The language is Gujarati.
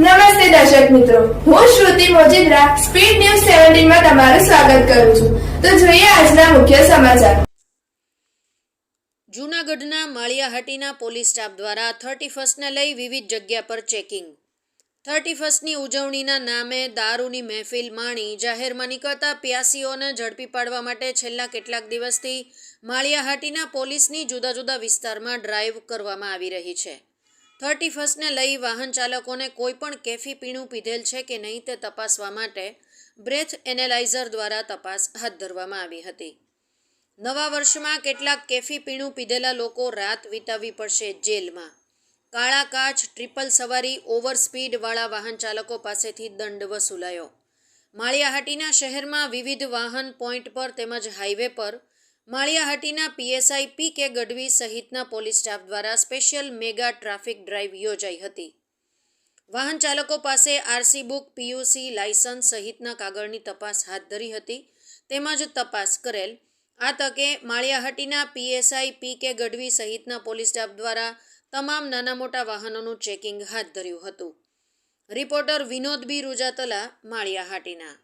નમસ્તે દર્શક મિત્રો. હું શ્રુતિ મોજીદ્રા, સ્પીડ ન્યૂઝ સેવન્ટીનમાં તમારું સ્વાગત કરું છું. તો જોઈએ આજના મુખ્ય સમાચાર. જૂનાગઢના માળિયાહાટીના પોલીસ સ્ટાફ દ્વારા થર્ટી ફર્સ્ટને લઈ વિવિધ જગ્યા પર ચેકિંગ. થર્ટી ફર્સ્ટની ઉજવણીના નામે દારૂની મહેફિલ માણી જાહેરમાં નીકળતા પ્યાસીઓને ઝડપી પાડવા માટે છેલ્લા કેટલાક દિવસથી માળિયાહાટીના પોલીસની જુદા જુદા વિસ્તારમાં ડ્રાઈવ કરવામાં આવી રહી છે. થર્ટી ફર્સ્ટને લઈ વાહન ચાલકોને કોઈ પણ કેફી પીણું પીધેલ છે કે નહીં તે તપાસવા માટે બ્રેથ એનેલાઇઝર દ્વારા તપાસ હાથ ધરવામાં આવી હતી. નવા વર્ષમાં કેટલાક કેફી પીણું પીધેલા લોકો રાત વિતાવવી પડશે જેલમાં. કાળા કાચ, ટ્રિપલ સવારી ઓવર સ્પીડવાળા વાહન ચાલકો પાસેથી દંડ વસૂલાયો. માળિયાહાટીના શહેરમાં વિવિધ વાહન પોઈન્ટ પર તેમજ હાઈવે પર માળિયાહાટીના પીએસઆઈ પી કે ગઢવી સહિતના પોલીસ સ્ટાફ દ્વારા સ્પેશિયલ મેગા ટ્રાફિક ડ્રાઈવ યોજાઈ હતી. વાહન ચાલકો પાસે આરસી બુક, પીયુસી, લાયસન્સ સહિતના કાગળની તપાસ હાથ ધરી હતી. તેમજ તપાસ કરેલ. આ તકે માળિયાહાટીના પીએસઆઈ પી કે ગઢવી સહિતના પોલીસ સ્ટાફ દ્વારા તમામ નાના મોટા વાહનોનું ચેકિંગ હાથ ધર્યું હતું. Reporter Vinod B. રૂજાતલા, માળિયાહાટીના.